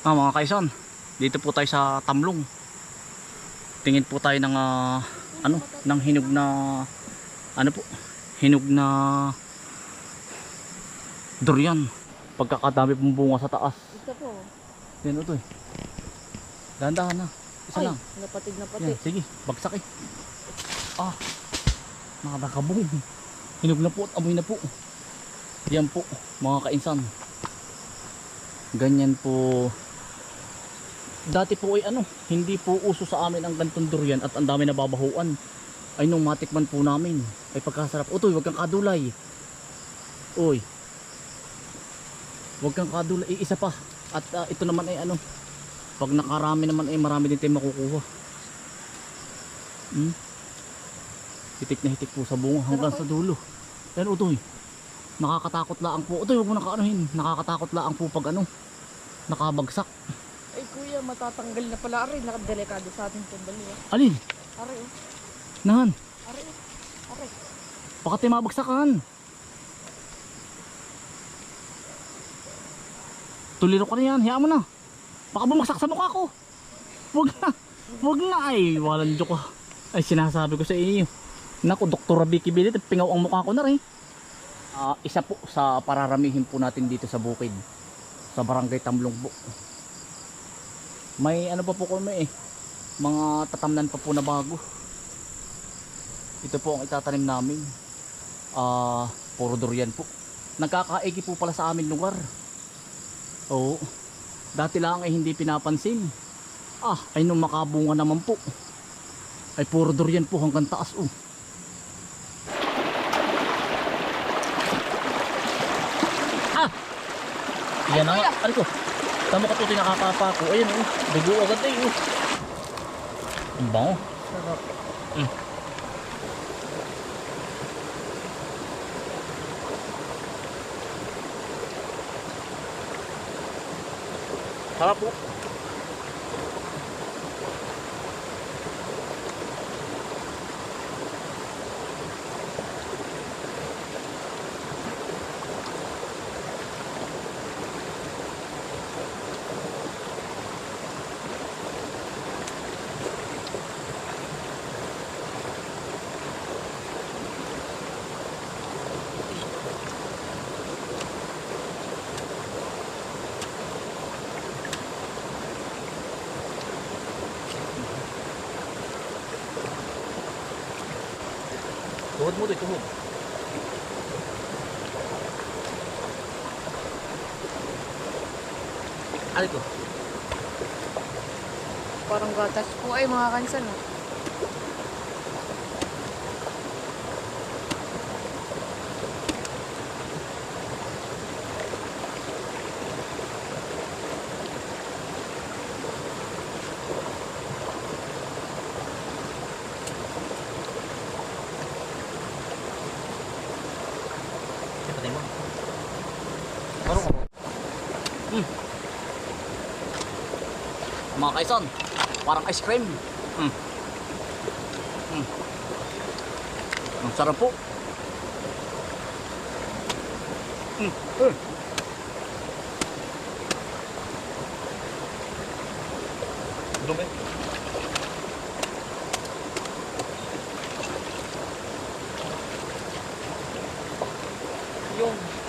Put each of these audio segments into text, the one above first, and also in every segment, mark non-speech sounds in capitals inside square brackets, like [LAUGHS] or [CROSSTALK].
Ah, mga kaisan, dito po tayo sa Tamlong. Tingin po tayo ng ah, ano, ng hinog na ano po, hinog na durian. Pagkakadami pong bunga sa taas. Ito po. Yan ito eh. Dahan-dahan na. Isa Ay, lang. napatig na pati. Yan, sige, bagsak eh. Ah, nakakabong. Hinog na po at amoy na po. Yan po, mga kainsan. Ganyan po. Dati po ay ano, hindi po uso sa amin ang gantong durian at ang dami na babahuan. Ay nung matikman po namin, ay pagkasarap. Utoy, wag kang kadulay. Uy. Wag kang kadulay. Eh, isa pa. At ah, ito naman ay ano, pag nakarami naman ay marami din tayong makukuha. Hmm? Hitik na hitik po sa bunga hanggang sa dulo. Yan utoy. Nakakatakot laang po. Utoy, huwag mo nakaanuhin. Nakakatakot laang po pag ano, nakabagsak. Kuya, matatanggal na pala. Aray, nakadelikado sa ating tandali. ah. Alin? Aray, oh. Nahan? Aray, oh. Aray. Baka tayo mabagsakan. Tuliro ka na yan. Hayaan mo na. Baka bumagsak sa mukha ko. Huwag na. Huwag na. Ay, walang joke ah. Ay, sinasabi ko sa inyo. Naku, Dr. Vicky Bilit, pingaw ang mukha ko na rin. Ah, isa po sa pararamihin po natin dito sa bukid. Sa barangay Tamlong po. May ano pa po kami eh. Mga tatamnan pa po na bago. Ito po ang itatanim namin. Ah, puro durian po. Nagkakaigi po pala sa amin lugar. Oo. Dati lang ay hindi pinapansin. Ah, ay nung makabunga naman po. Ay puro durian po hanggang taas oh. Ah! Yan na nga. Ano ko? Tama ka tutoy nakakapa ko. Ayan oh. Dugo agad eh oh. Ang bango. Sarap. Sarap po. Tuhod tuhod. Ano ko? Parang gatas po ay mga kansan. Oh. Patay mo. Marunong ako. Mm. Mga kaisan, parang ice cream. Mm. Mm. Ang sarap po. Mm. Mm. Dumi. Yung.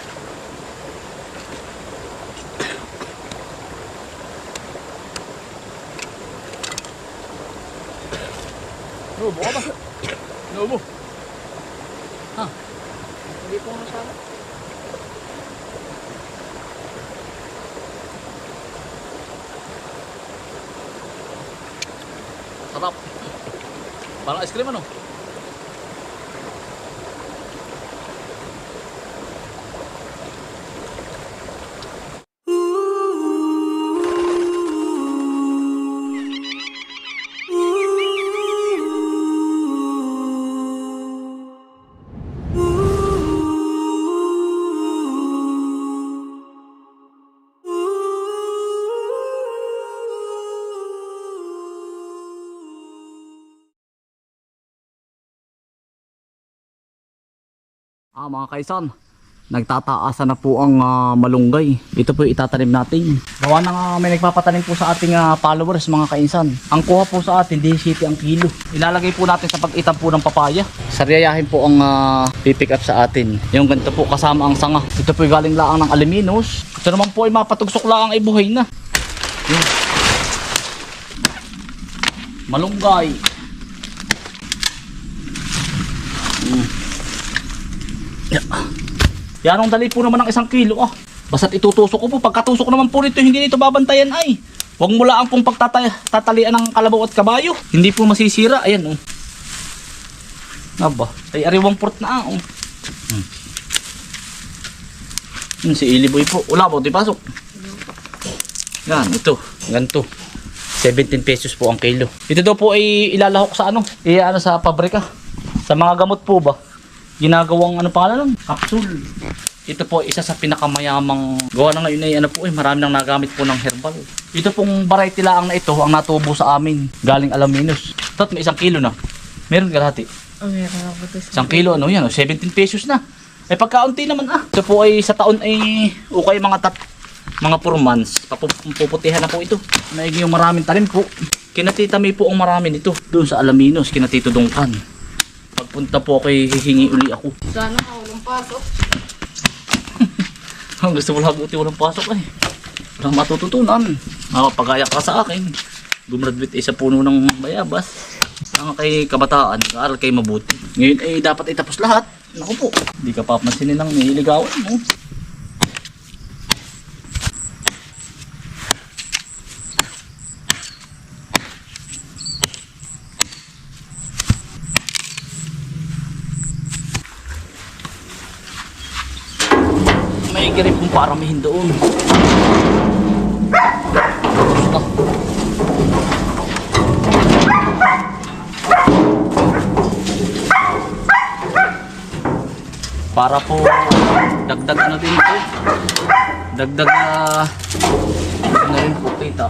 Nubo ka ba? Nubo. Ha? Hindi po masyado. Sarap. Parang ice cream ano? Ah mga kaisan, nagtataasan na po ang ah, malunggay. Ito po itatanim natin. Gawa na nga may nagpapatanim po sa ating ah, followers mga kainsan. Ang kuha po sa atin, 17 ang kilo. Ilalagay po natin sa pag-itam po ng papaya. Sariyayahin po ang ah, pipick up sa atin. Yung ganito po kasama ang sanga. Ito po galing laang ng aliminos. Ito naman po ay mapatugsok laang ay buhay na. Yun. Malunggay. Mm. Ang dali po naman ng isang kilo ah. Basta't itutusok ko po. Pagkatusok naman po nito, hindi nito babantayan ay. Huwag mo lang pong pagtatalian ng kalabaw at kabayo. Hindi po masisira. Ayan oh. Aba, ay ariwang port na ah. Oh. Hmm. Hmm, si Iliboy po. Wala po, di pasok. Yan, ito. Ganito. 17 pesos po ang kilo. Ito daw po ay ilalahok sa ano? I ano sa pabrika. Sa mga gamot po ba? Ginagawang ano pangalan nun? Capsule. Ito po isa sa pinakamayamang gawa na ngayon ay ano po eh marami nang nagamit po ng herbal. Ito pong variety lang na ito ang natubo sa amin galing Alaminos. Tot may isang kilo na. Meron kalahati. Oh, meron ako ito. Isang kilo ano yan, oh, 17 pesos na. Eh pagkaunti naman ah. Ito po ay sa taon ay okay mga tat mga 4 months. Papu- Puputihan na po ito. Naigi yung maraming talim po. Kinatita may po ang marami nito. Doon sa Alaminos, kinatito Dungkan. Pagpunta po kay hihingi uli ako. Sana walang pasok. Ang gusto mo lang buti walang pasok eh. Walang matututunan. Makapagaya ka sa akin. Gumraduate eh sa puno ng bayabas. Ang kay kabataan, nag-aaral kay mabuti. Ngayon ay dapat itapos lahat. Naku po, hindi ka papansinin ng nililigawan mo. May grip kung paramihin doon. Ah. Para po dagdag ano din po. Dagdag na ano rin po kita.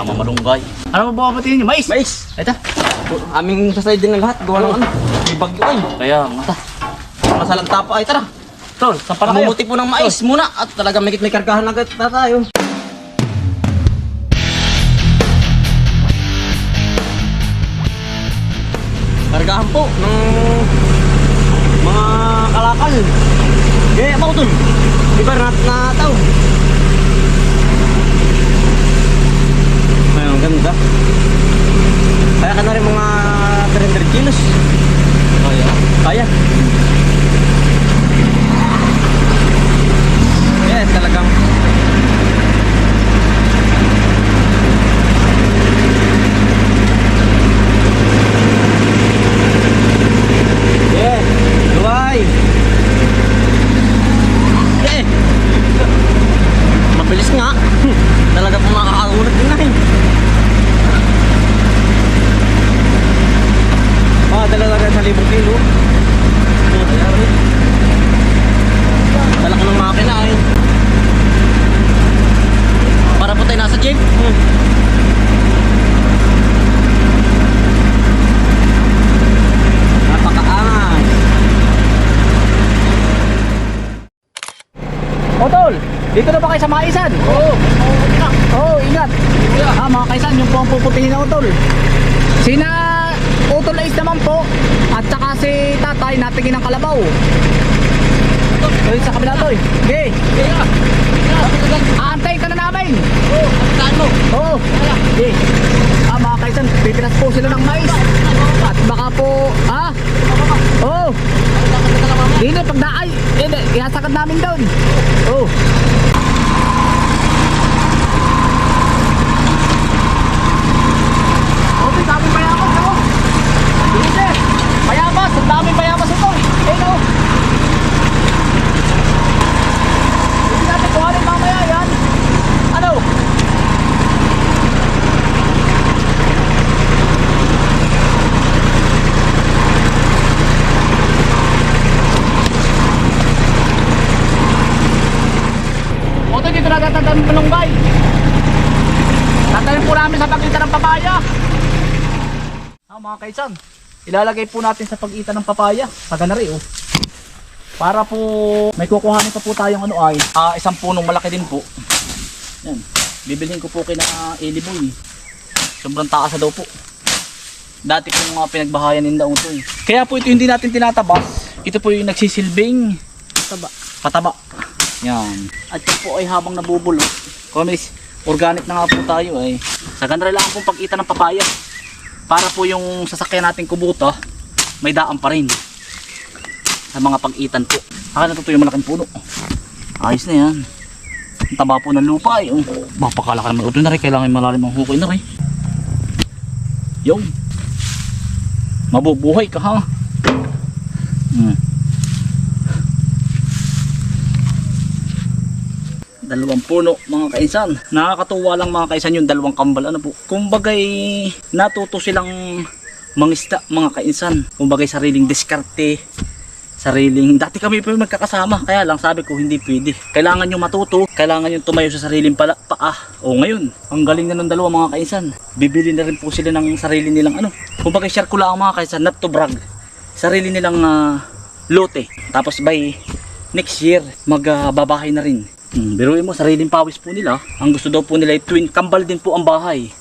Kama malunggay. Ano ba babatiin niyo? Mais! Mais! Ito. Aming sasayad din ng lahat. Gawa ng ano. May bagyo ay. Kaya nga. Masalang tapa ay tara. Tol, saan pala kayo? Pamumuti po ng mais muna. At talaga may, may kargahan agad na tayo. Kargahan po ng mga kalakal. Gaya pa ko dun. Iba na na tao. Ay, ang ganda. Kaya ka na rin mga 300 kilos. Kaya. Kaya. Yes, talagang Yeah, luway. Yeah. Mabilis nga. Talaga po makakagulat din na eh. Ah, dala na sa libong kilo. Dala ko ng makina eh. Para po tayo nasa jeep. Hmm. Napakaangas. O tol, dito na ba kayo sa maisan? Oo. Oo, ingat. Ah, mga kaisan, yung po ang puputihin ako tol. Sina Utol Ace naman po at saka si tatay natingin ng kalabaw. Doon sa kabila to eh. Okay. Aantay ka na namin. Oo, saan mo? Oo. Okay. Ah, mga kaisan, pipinas po sila ng mais. At baka po, ah? Oo. Hindi, pag naay, hindi, ihasakad namin doon. Oo. Okay, daming bayabas ako. Sige, bayabas, ang daming bayabas ito. Eh, no. Hindi natin kuhanin mamaya yan. Ano? tatanim malunggay. Tatanim po namin sa pagitan ng papaya. Ah, mga kaisan, ilalagay po natin sa pagitan ng papaya. Taga na rin, oh. Para po may kukuhanin pa po tayong ano ay ah, isang punong malaki din po. Yan. Bibilhin ko po kina Eliboy. Sobrang taas daw po. Dati kong mga pinagbahayan ng daon to. eh. Kaya po ito hindi natin tinatabas. Ito po yung nagsisilbing Taba. pataba. Yan. At ito po ay habang nabubulok. Kumis, organic na nga po tayo ay. Sa ganda lang pong pagkita ng papaya. Para po yung sasakyan nating kubuta, may daan pa rin. Sa mga pag-itan po. Saka natutuyo yung malaking puno. Ayos na yan. Ang taba po ng lupa ay. Oh. Mapakalaki naman ito na rin. Kailangan malalim ang hukay na rin. Yung. Mabubuhay ka ha. Hmm. Dalawang puno mga kainsan nakakatuwa lang mga kainsan yung dalawang kambal. Ano po? Kumbagay natuto silang mangisda mga kainsan kumbagay sariling diskarte sariling dati kami pa magkakasama kaya lang sabi ko hindi pwede. Kailangan yung matuto kailangan yung tumayo sa sariling pala, paa. O ngayon ang galing na ng dalawa mga kainsan bibili na rin po sila ng sarili nilang ano. Kumbagay share ko lang mga kainsan not to brag. Sarili nilang ah, lote. Tapos by next year magbabahay na rin Hmm, biruin mo, sariling pawis po nila. Ang gusto daw po nila ay twin kambal din po ang bahay.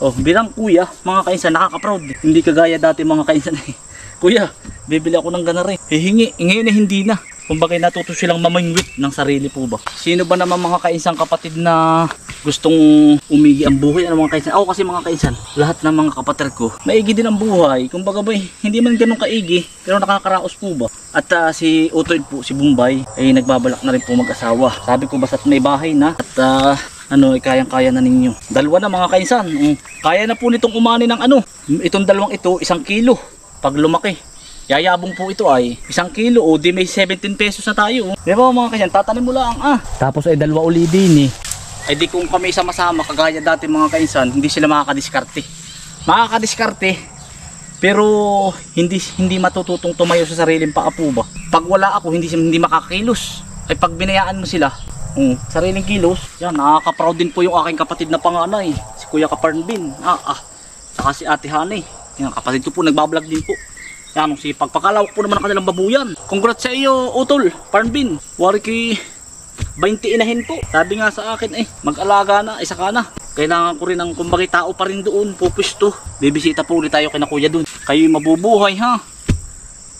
Oh, bilang kuya, mga kainsan, nakaka-proud. Hindi kagaya dati mga kainsan. eh. [LAUGHS] kuya, bibili ako ng gana rin. Hihingi, ngayon eh hindi na. Kumbaga natuto silang mamingwit ng sarili po ba. Sino ba naman mga kainsang kapatid na gustong umigi ang buhay? Ano mga kainsan? Ako kasi mga kainsan, lahat ng mga kapatid ko, maigi din ang buhay. Kumbaga ba, eh, hindi man ganun kaigi, pero nakakaraos po ba? At ah, si Utoy po, si Bombay, ay nagbabalak na rin po mag-asawa. Sabi ko basta't may bahay na at ah, ano, ay kayang-kaya na ninyo. Dalawa na mga kainsan. Mm. Kaya na po nitong umani ng ano. Itong dalawang ito, isang kilo. Pag lumaki. Yayabong po ito ay isang kilo o di may 17 pesos na tayo. Di ba mga kainsan, tatanim mo lang ah. Tapos ay dalawa uli din eh. Ay di kung kami sama-sama, kagaya dati mga kainsan, hindi sila makakadiskarte. Makakadiskarte, pero hindi hindi matututong tumayo sa sariling paa po ba? Pag wala ako, hindi hindi makakakilos. Ay pag binayaan mo sila, um, sariling kilos, yan, nakaka-proud din po yung aking kapatid na panganay, si Kuya Kaparnbin. Ah, ah. Saka si Ate Hanay. Yan, kapatid ko po, nagbablog din po. Yan, ang sipag. Pagkalawak po naman ang kanilang babuyan. Congrats sa iyo, Utol, Parnbin. Wari kay 20 inahin po. Sabi nga sa akin eh, mag-alaga na, isa ka na. Kailangan ko rin ng kumbagi tao pa rin doon, pupusto. Bibisita po ulit tayo kina kuya doon. Kayo'y mabubuhay ha.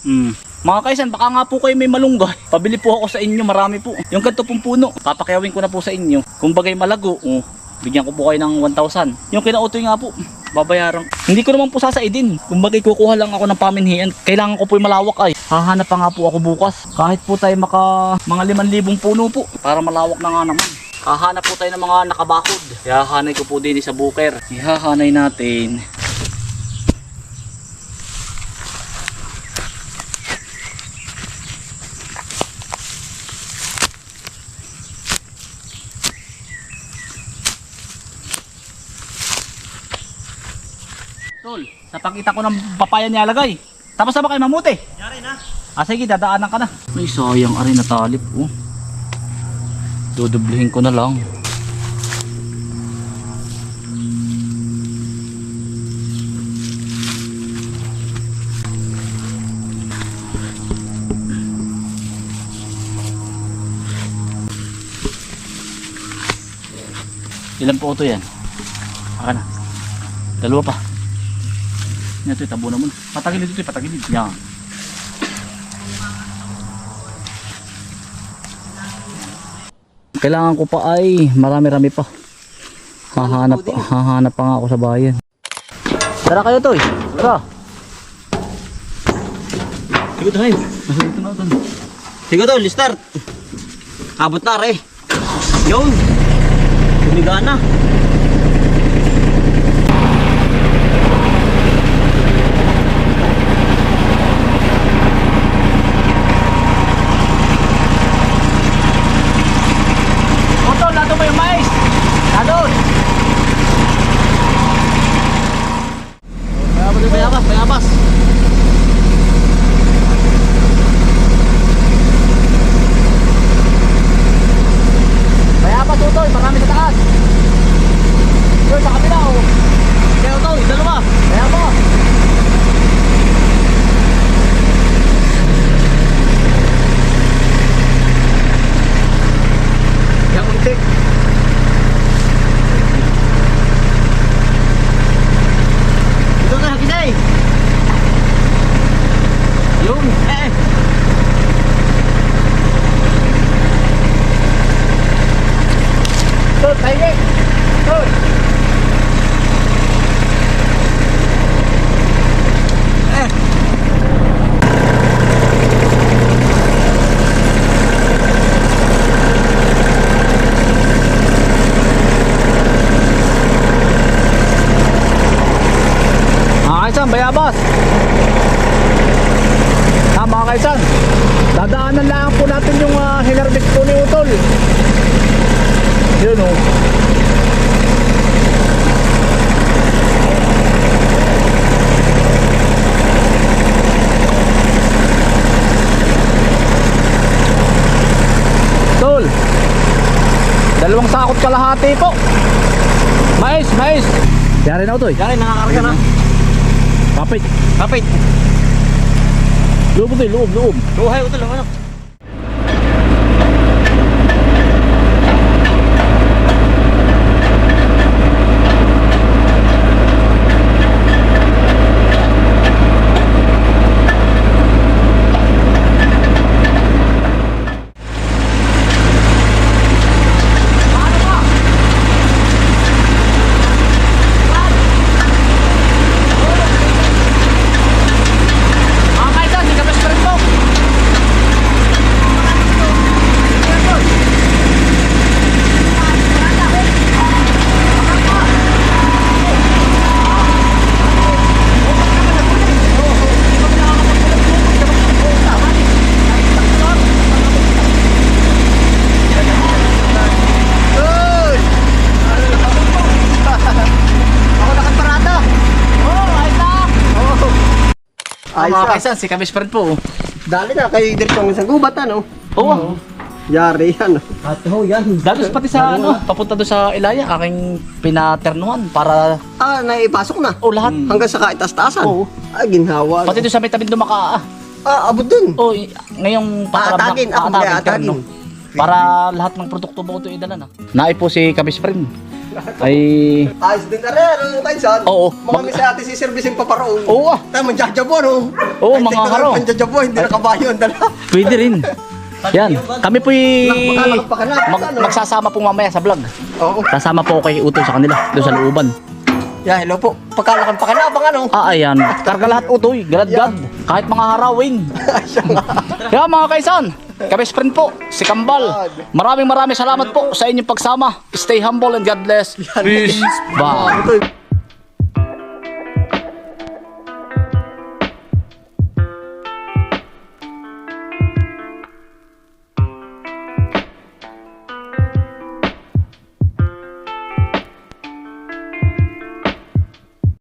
Hmm. Mga kaisan, baka nga po kayo may malunggay. Pabili po ako sa inyo, marami po. Yung ganito pong puno, papakyawin ko na po sa inyo. Kung malago, oh, bigyan ko po kayo ng 1,000. Yung kinautoy nga po, babayaran. Hindi ko naman po sasaidin. Kung bagay kukuha lang ako ng paminhian, kailangan ko po yung malawak ay. Hahanap pa nga po ako bukas. Kahit po tayo maka mga 5,000 puno po, para malawak na nga naman. Hahanap po tayo ng mga nakabakod. Ihahanay ko po din sa buker. Ihahanay natin. Tol, napakita ko ng papaya niya lagay. Tapos na ba kayo mamuti? Yari na. Ah sige, dadaanan ka na. May sayang aray na talip oh. Dudublihin ko na lang. Ilan po ito yan? Aka na. Dalawa pa. Yan ito, tabunan mo na. Patagilid ito, patagilid. Yan. Kailangan ko pa ay marami-rami pa. Hahanap, hahanap pa nga ako sa bayan. Tara kayo to Tara. Sige ito. Sige to, start. Abot na, re. Yun. Tumiga na. Dalawang sakot kalahati po. Mais, mais. Yari na Utoy. Yari, nakakarga na. Kapit. Kapit. Loob Utoy, loob, loob. Buhay, utol, ano? Mga kaisan, di ka best friend po. Ako nakaparada. Oh, ayos na. Ah, Ayos mga kaisan, si ka best friend po. Dali na kay Dirtong sa gubat, ano? Oo. Yari yan. At ho, yan. Dagos pati sa ano, papunta doon sa Ilaya, aking pinaternuhan para Ah, naipasok na. oh lahat. Hanggang sa kaitas-taasan. Oo. Ah, ginhawa. Pati doon sa may tabing dumakaa. Ah, abot dun. Oh, i- ngayong Aatagin, ako aatagin, kaya atagin. terno. Para lahat ng produkto mo ito idala na. Naay po si Kabis Friend. Ay, Ayos din na rin, ano yung kainsan? Oo. Mga Mag- misa ate si servicing paparoon. oo ah, Tayo, manjajabo, no? Oo, mga haro. Manjajabo, hindi na kabayo ang dala. pwede rin. [LAUGHS] Yan, kami po'y mag, ano? magsasama po mamaya sa vlog. Oo. Sasama po kay Utol sa kanila, doon sa looban. Yeah, hello po. Pagkalakan pa ka na, bang ano? Ah, ayan. Karga lahat utoy. Galad-gad. Kahit mga harawing. [LAUGHS] Kaya mga kaisan, kabest friend po, si Kambal. Maraming maraming salamat po sa inyong pagsama. Stay humble and God bless. Peace. Bye.